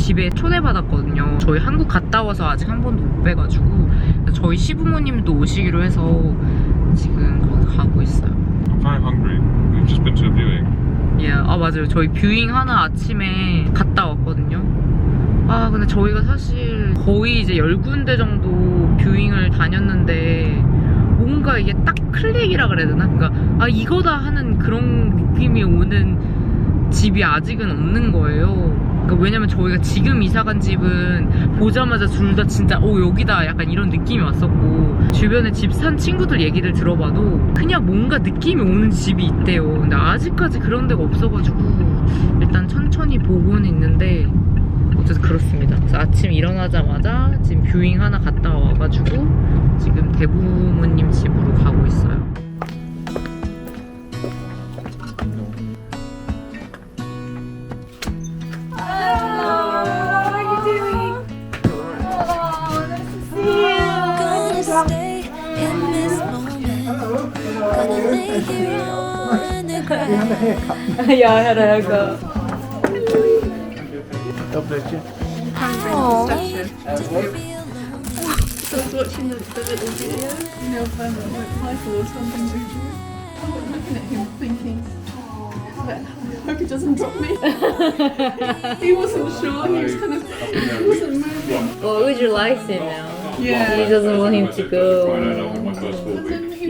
집에 초대받았거든요. 저희 한국 갔다 와서 아직 한 번도 못 뵈가지고 그래서 저희 시부모님도 오시기로 해서 지금 거기 가고 있어요. I'm hungry. We've just been to a viewing. 예, 아 맞아요. 저희 뷰잉 하나 아침에 갔다 왔거든요. 아 근데 저희가 사실 거의 이제 열 군데 정도 뷰잉을 다녔는데 뭔가 이게 딱 클릭이라 그래야 되나? 그러니까 아 이거다 하는 그런 느낌이 오는 집이 아직은 없는 거예요. 그러니까 왜냐면 저희가 지금 이사 간 집은 보자마자 둘 다 진짜 오 여기다 약간 이런 느낌이 왔었고 주변에 집 산 친구들 얘기를 들어봐도 그냥 뭔가 느낌이 오는 집이 있대요. 근데 아직까지 그런 데가 없어가지고 일단 천천히 보고는 있는데 어쨌든 그렇습니다. 그래서 아침 일어나자마자 지금 뷰잉 하나 갔다 와가지고 지금 대부모님 집으로 가고 있어요. Ground. yeah, I had a haircut. Oh, to feel alone. I was watching the, the little video, you know, of um, like Michael or something. I was looking at him thinking, I hope he doesn't drop me. he wasn't sure, he was kind of, he wasn't moving. What Well, Uju likes him now. Yeah. He doesn't want him to I go. know that was my first full But then week.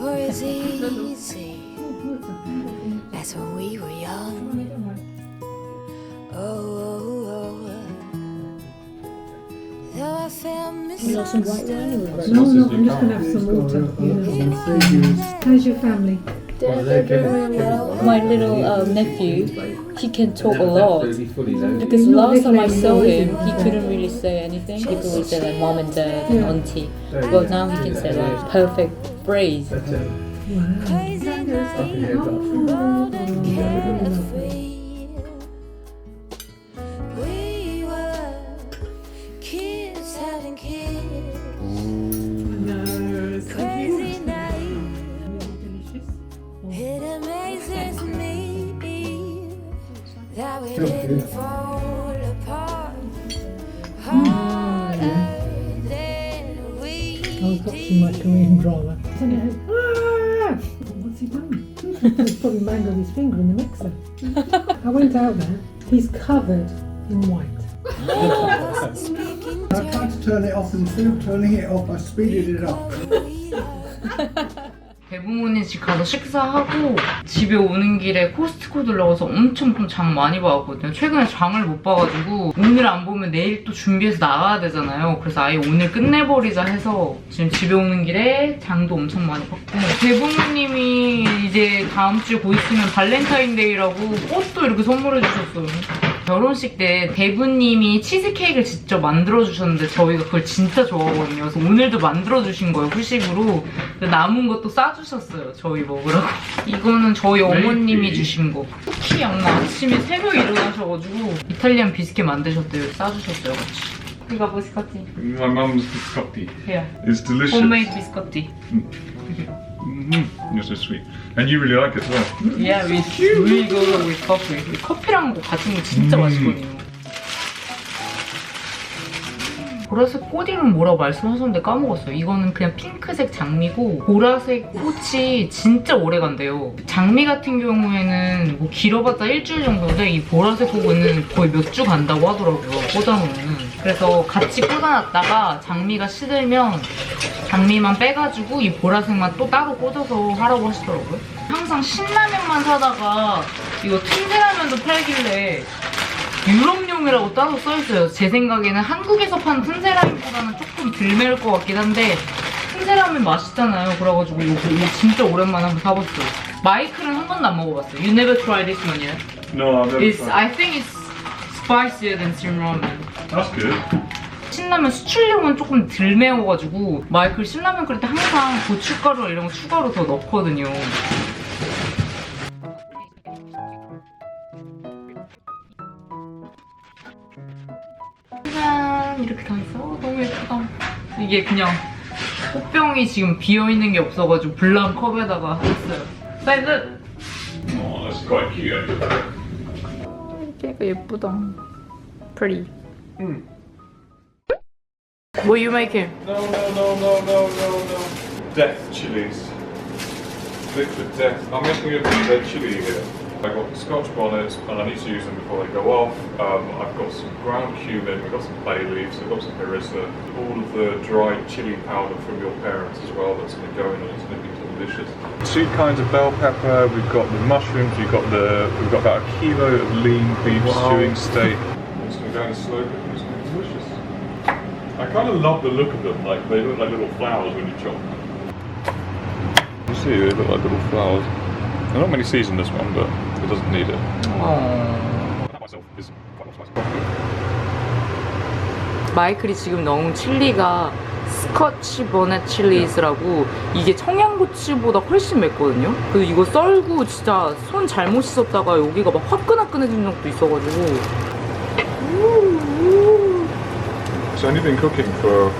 or as easy as when we were young. Oh, oh, oh. though I felt misunderstood. No, no, I'm just gonna have some water. You know. How's your family? My little uh, nephew, he can talk a lot. Because last time I saw him, he he? couldn't really say anything. He would say like mom and dad and auntie. But now he can say like perfect phrase. Crazy night on the road and carefree. We were kids having kids. Crazy night. It amazes me that we didn't fall I went out there. He's covered in white. I tried to turn it off and instead of turning it off, I speeded it up. 대부모님 집 가서 식사하고 집에 오는 길에 코스트코 들러가서 엄청 장 많이 봐왔거든요. 최근에 장을 못 봐가지고 오늘 안 보면 내일 또 준비해서 나가야 되잖아요. 그래서 아예 오늘 끝내버리자 해서 지금 집에 오는 길에 장도 엄청 많이 봤고 대부모님이 이제 다음 주에 곧 있으면 발렌타인데이라고 꽃도 이렇게 선물해 주셨어요. 결혼식 때 대부님이 치즈케이크를 직접 만들어 주셨는데 저희가 그걸 진짜 좋아하거든요. 그래서 오늘도 만들어 주신 거예요, 후식으로. 남은 것도 싸주셨어요, 저희 먹으라고. 이거는 저희 어머님이 주신 거. 쿠키 양마 아침에 새벽에 일어나셔가지고 이탈리안 비스켓 만드셨대요. 싸주셨어요, 같이. 이거 비스커티. My mum's biscotti. Yeah. It's delicious. 홈메 이드 비스커티. Mm, you're so sweet. And you really like it as well. Yeah, we really go with coffee. 커피랑 같이 먹으면 진짜 음. 맛있거든요. 보라색 꽃 이름 뭐라고 말씀하셨는데 까먹었어요. 이거는 그냥 핑크색 장미고 보라색 꽃이 진짜 오래 간대요. 장미 같은 경우에는 뭐 길어봤자 일주일 정도인데 이 보라색 꽃은 거의 몇 주 간다고 하더라고요. 꽂아놓으면. 그래서 같이 꽂아놨다가 장미가 시들면 장미만 빼가지고 이 보라색만 또 따로 꽂아서 하라고 하시더라고요. 항상 신라면만 사다가 이거 틈새라면도 팔길래 유럽용이라고 따로 써있어요. 제 생각에는 한국에서 파는 틈새라면보다는 조금 덜 매울 것 같긴 한데 틈새라면 맛있잖아요. 그래가지고 이거, 이거 진짜 오랜만에 한번 사봤어요. 마이클은 한 번도 안 먹어봤어요. You never tried this one yet? No, I've never It's, tried. I think it's spicier than 신라면. That's good. 신라면 수출용은 조금 덜 매워가지고 마이클 신라면 끓일 때 항상 고춧가루 이런 거 추가로 더 넣거든요. 너무 예쁘다. 이게 그냥 꽃병이 지금 비어 있는 게 없어가지고 블랑 컵에다가 했어요. 사이즈. Oh, that's quite cute. 이게 예쁘다. Pretty. What you making? No, no, no, no, no, no, no. Death chilies. Liquid death. I'm making a red chili here. I've got scotch bonnets and I need to use them before they go off. Um, I've got some ground cumin, we've got some bay leaves, I've got some harissa, all of the dried chili powder from your parents as well that's going to go in and it's going to be delicious. Two kinds of bell pepper, we've got the mushrooms, we've got the we've got about a kilo of lean beef stewing steak. It's going to go in a slow cook it's going to be delicious. I kind of love the look of them. Like they look like little flowers when you chop them. You see, they look like little flowers. They're not many seeds in this one, but it doesn't need it. Spicy. 마이클이 지금 넣은 칠리가 스커치 버넷 칠리스라고 이게 청양고추보다 훨씬 맵거든요. 그래서 이거 썰고 진짜 손 잘못 씻었다가 여기가 막 화끈화끈해진 적도 있어가지고 It's only been cooking for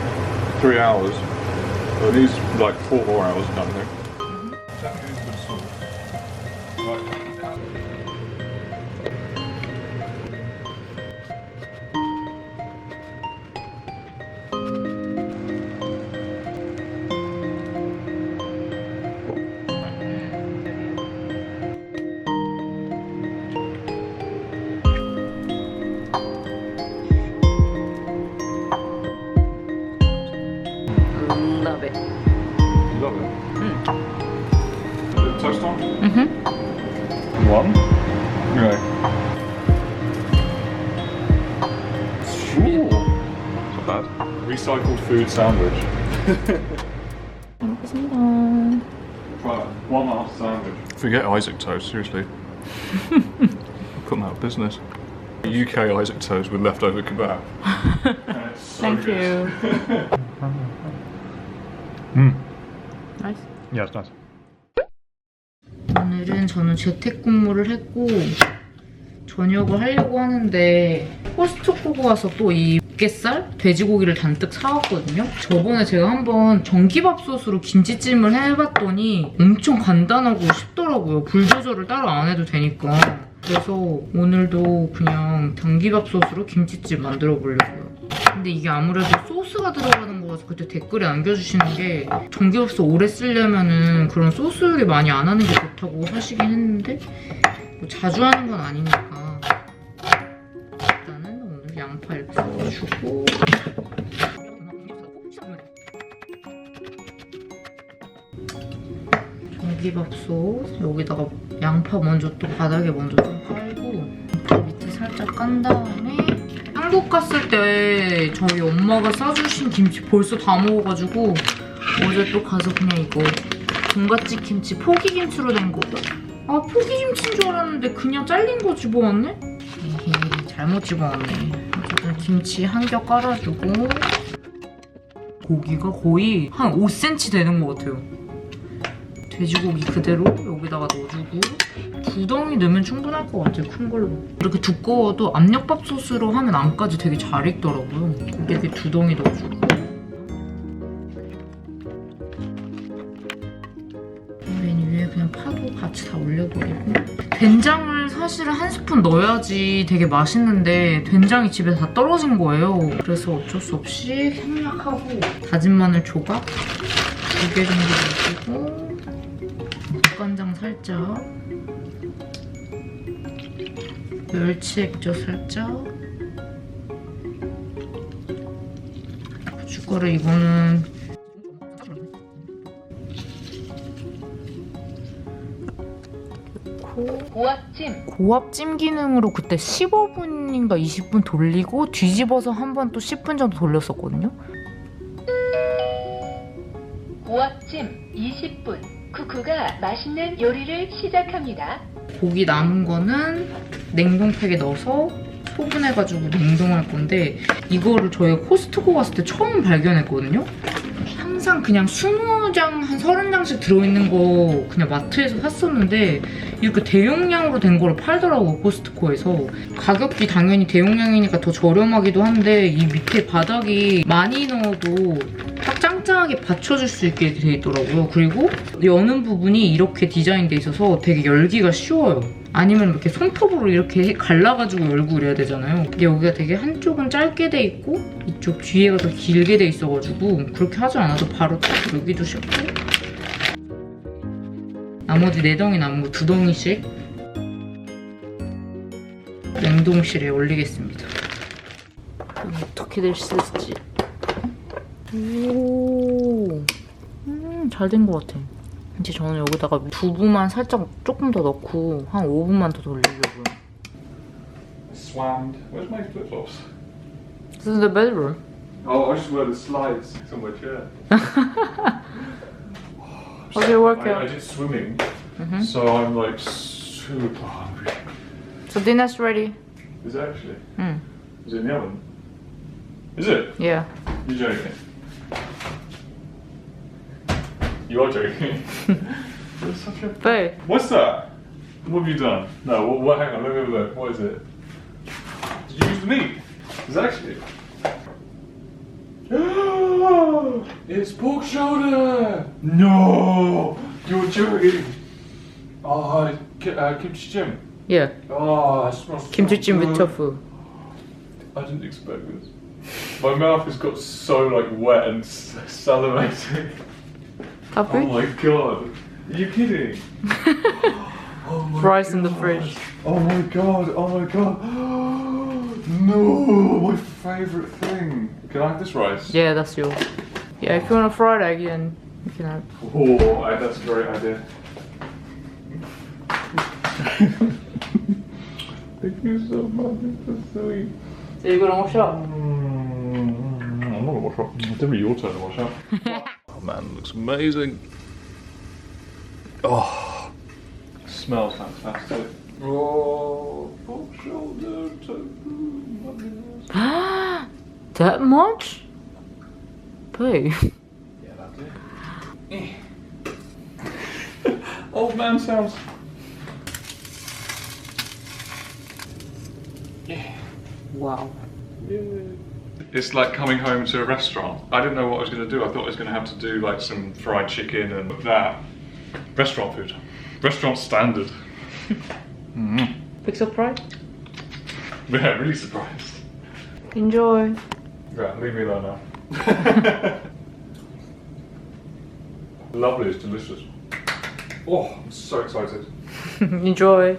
three hours. So it needs like four more hours done here. love food sandwich. Try that. One half sandwich. Forget Isaac toast, seriously. Put them out of business. UK Isaac toast with leftover kebab. Thank you. Mm. Nice. Yeah, it's nice. 오늘은 저는 재택근무를 했고 저녁을 하려고 하는데 코스트코 가서 또 이 육개살 돼지고기를 잔뜩 사왔거든요. 저번에 제가 한번 전기밥솥으로 김치찜을 해봤더니 엄청 간단하고 쉽더라고요. 불 조절을 따로 안 해도 되니까. 그래서 오늘도 그냥 전기밥솥으로 김치찜 만들어 보려고요. 근데 이게 아무래도 소스가 들어가는 거라서 그때 댓글에 남겨주시는 게 전기밥솥 오래 쓰려면은 그런 소스 요리 많이 안 하는 게 좋다고 하시긴 했는데 뭐 자주 하는 건 아니니까 일단은 오늘 양파 썰어주고 전기밥솥 여기다가 양파 먼저 또 바닥에 먼저 좀 깔고 양파 밑에 살짝 깐 다음에 한국 갔을 때 저희 엄마가 싸주신 김치 벌써 다 먹어가지고 어제 또 가서 그냥 이거 돈가찌 김치 포기김치로 된 거. 아 포기김치인 줄 알았는데 그냥 잘린 거 집어왔네? 에헤이 잘못 집어왔네. 김치 한 겹 깔아주고 고기가 거의 한 5cm 되는 것 같아요. 돼지고기 그대로 여기다가 넣어주고 두 덩이 넣으면 충분할 것 같아요 큰 걸로. 이렇게 두꺼워도 압력밥솥으로 하면 안까지 되게 잘 익더라고요. 이렇게 두 덩이 넣어주고. 맨 위에 그냥 파도 같이 다 올려버리고 된장을 사실은 한 스푼 넣어야지 되게 맛있는데 된장이 집에 다 떨어진 거예요. 그래서 어쩔 수 없이 생략하고 다진 마늘 조각 두 개 정도 넣어주고 국간장 살짝 멸치 액젓 살짝 고춧가루 이거는 고압찜. 고압찜 기능으로 그때 15분인가 20분 돌리고 뒤집어서 한 번 또 10분 정도 돌렸었거든요. 고압찜 20분. 쿠쿠가 맛있는 요리를 시작합니다. 고기 남은 거는 냉동팩에 넣어서 소분해가지고 냉동할 건데 이거를 저희가 코스트코 갔을 때 처음 발견했거든요. 항상 그냥 20장, 한 30장씩 들어있는 거 그냥 마트에서 샀었는데 이렇게 대용량으로 된 거를 팔더라고요, 코스트코에서. 가격이 당연히 대용량이니까 더 저렴하기도 한데 이 밑에 바닥이 많이 넣어도 딱 짱짱하게 받쳐줄 수 있게 돼 있더라고요. 그리고 여는 부분이 이렇게 디자인돼 있어서 되게 열기가 쉬워요. 아니면 이렇게 손톱으로 이렇게 갈라가지고 열고 이래야 되잖아요. 근데 여기가 되게 한쪽은 짧게 돼 있고 이쪽 뒤에가 더 길게 돼 있어가지고 그렇게 하지 않아도 바로 딱 열기도 쉽고 나머지 네 덩이 남은 거 두 덩이씩 냉동실에 올리겠습니다. 어떻게 되실지. 오, 음, 잘 된 것 같아. 이제 저는 여기다가 두부만 살짝 조금 더 넣고 한 5분만 더 돌리려고요. Swammed. Where's my flip flops? This is the bedroom. Oh, I just wear the slides. It's on my chair. How's your I, workout? I did swimming, Mhm. so I'm like super hungry. So dinner's ready. Is it actually? Mm. Is it in the oven? Is it? Yeah. You joking? You are joking. You're such a. Babe. What's that? What have you done? No, what, what, hang on, let me have a look. What is it? Did you use the meat? Is it actually? it's pork shoulder! No! You're joking! Oh, ki- uh, kimchi jjim. Yeah. Oh, it smells so Kimchi with tofu. I didn't expect this. My mouth has got so like wet and s- Oh my god. Are you kidding? oh my Rice in the fridge. Oh my god, oh my god. no, my favourite thing. Can I have this rice? Yeah, that's yours. Yeah, if you want a fried egg, then you can have. Oh, that's a great idea. Thank you so much, it's so sweet. So you're gonna wash up? Mm, I'm not gonna wash up. It's definitely your turn to wash up. man, looks amazing. Oh, smells fantastic. Oh, pork shoulder tofu. that much? Babe. Yeah, that's it. Old man sounds. Wow. It's like coming home to a restaurant. I didn't know what I was going to do. I thought I was going to have to do like some fried chicken and that. Restaurant food. Restaurant standard. Mm. Big surprise? Yeah, really surprised. Enjoy. Right, leave me alone now. Lovely, it's delicious. Oh, I'm so excited. Enjoy.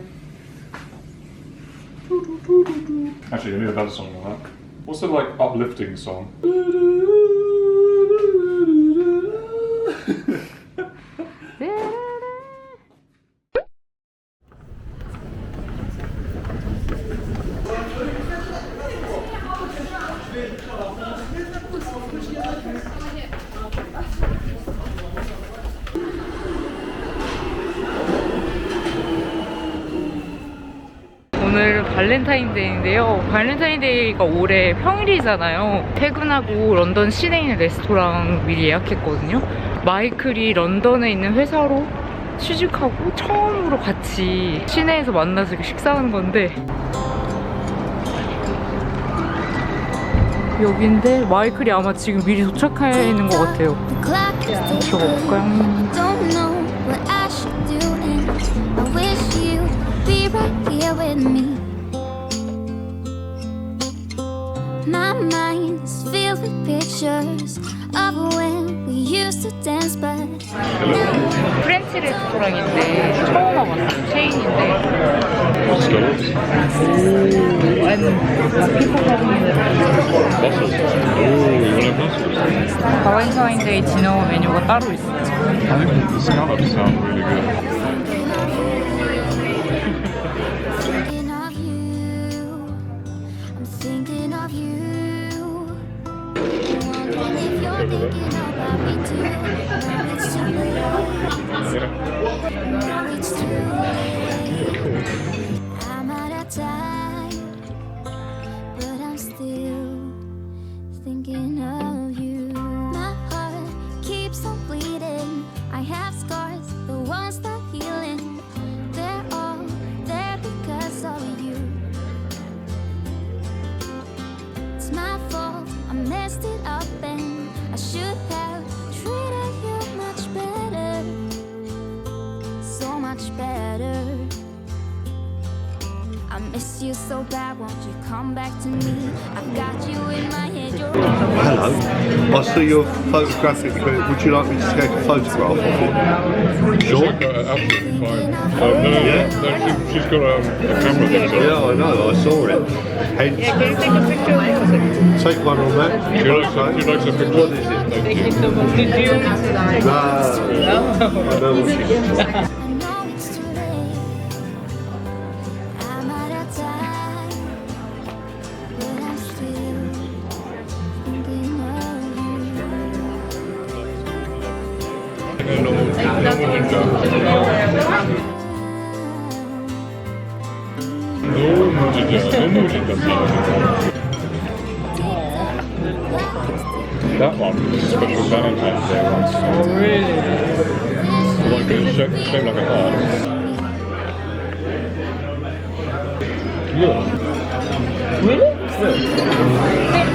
Actually, I need a better song than that. What's the like uplifting song? 발렌타인데이인데요. 발렌타인데이가 올해 평일이잖아요. 퇴근하고 런던 시내에 있는 레스토랑 미리 예약했거든요. 마이클이 런던에 있는 회사로 취직하고 처음으로 같이 시내에서 만나서 식사하는 건데 여기인데 마이클이 아마 지금 미리 도착해 있는 것 같아요. 들어가 볼까요? My mind is filled with pictures of when we used to dance, but 프렌치 레스토랑인데 처음 와봤어 체인인데 Muscles, muscles. Oh, you want mussels? 발렌타인데이 디너 메뉴가 따로 있어요 I think the scallops sound really good. Yeah. Miss you so bad, won't you come back to me? I've got you in my head, you're Hello. I see your photographic. Would you like me to take a photograph of it? Sure. Uh, absolutely fine. Um, no, no, Yeah. no, she, she's got um, a camera thing. So Yeah, I know. I saw it. Hence, Can you take a picture of take one on that. She likes, Okay. she likes a picture. What is it? Thank you. so much. Did you? No. I know what she That one is a special Valentine's Day one. Oh really? Like it's shaped, shaped like a heart. Yeah. Really?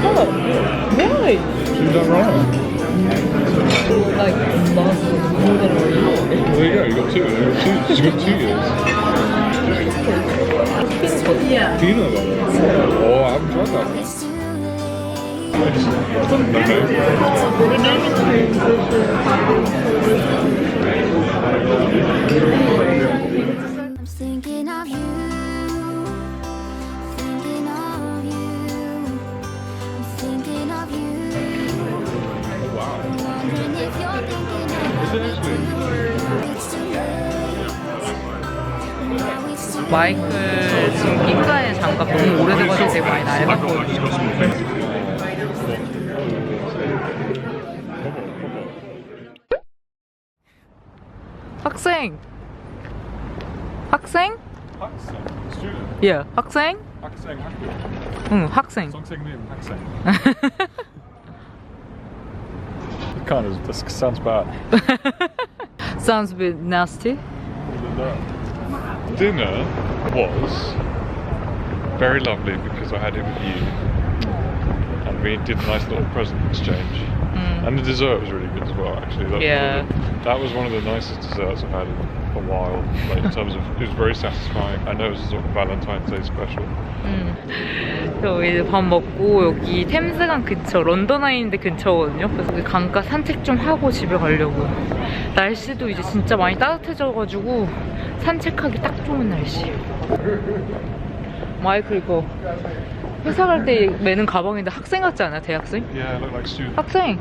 Oh, really? She's done right. Like, lost more than a year. Well, there you go. You got two. You got two. She's got two years. Yeah. Do you know about that? Oh, I haven't tried that. Okay. I'm thinking of you, thinking of you. I'm thinking of you. Wow. Wondering if you're thinking of Is 마이클 지금 핑가의 장갑 너무 오래돼가지고 되게 많이 낡았거든요. 학생! 학생? 학생. 예, 학생? 학생 학교. 응, 학생. 선생님 학생. kind of this sounds bad. Sounds a bit nasty. Dinner was very lovely because I had it with you, and we did a nice little present exchange. Mm. And the dessert was really good as well, actually. That, Yeah. that was one of the nicest desserts I've had in a while. Like in terms of, it was very satisfying. I know it was a sort of Valentine's Day special. 저 이제 밥 먹고 여기 템스강 근처 런던 아이인데 근처거든요. 그래서 그 강가 산책 좀 하고 집에 가려고. 날씨도 이제 진짜 많이 따뜻해져가지고 산책하기 딱 좋은 날씨. 마이클 이거 회사 갈 때 매는 가방인데 학생 같지 않아요? 대학생? Yeah, look like student. 학생!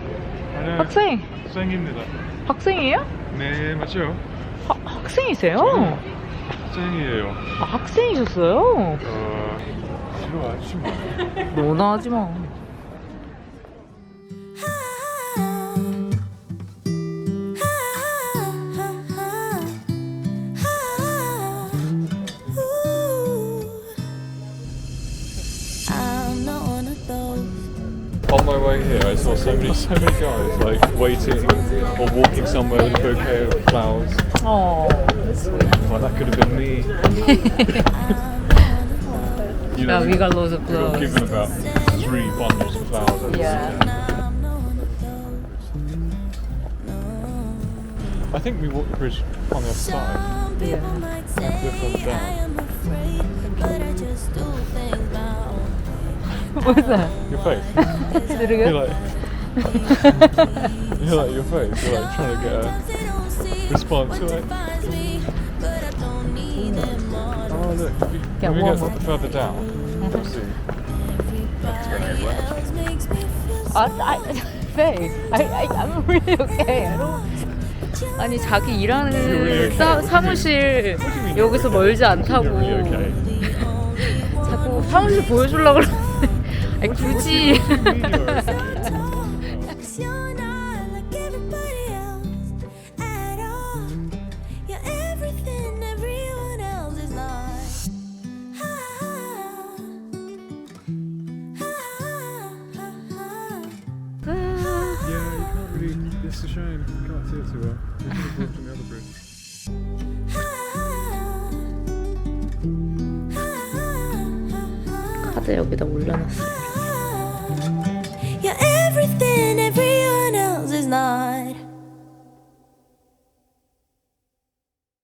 I know. 학생! 학생입니다. 학생이에요? 네, 맞죠? 하, 학생이세요? 학생이에요. 아, 학생이셨어요? 어, 싫어하지 마. 너나 하지 마. On my way here, I saw so many, so many guys like waiting or walking somewhere with a bouquet of flowers. 어. Well, that could have been me. you Yeah, know, we got loads of we got flowers. given about three bundles of flowers. over Yeah. I think we walked the bridge on the other side. Some people might say Lift them down. I am afraid, but I just do things my own What's that? Your face. Did it You're go? like, you're like your face. You're like trying to get a. Respond to it. Oh look, Yeah, if we get more. further down, you'll see. That's going everywhere. 아, 아, babe, I, I, I'm really okay. I don't. 아니 자기 일하는 really 사, okay? 사무실 여기서 멀지 않다고 You're really okay. 자꾸 사무실 보여주려고 그러는데 아니 굳이 you're too well. You should have walked on the other bridge. 카드 여기다 올려놨어요.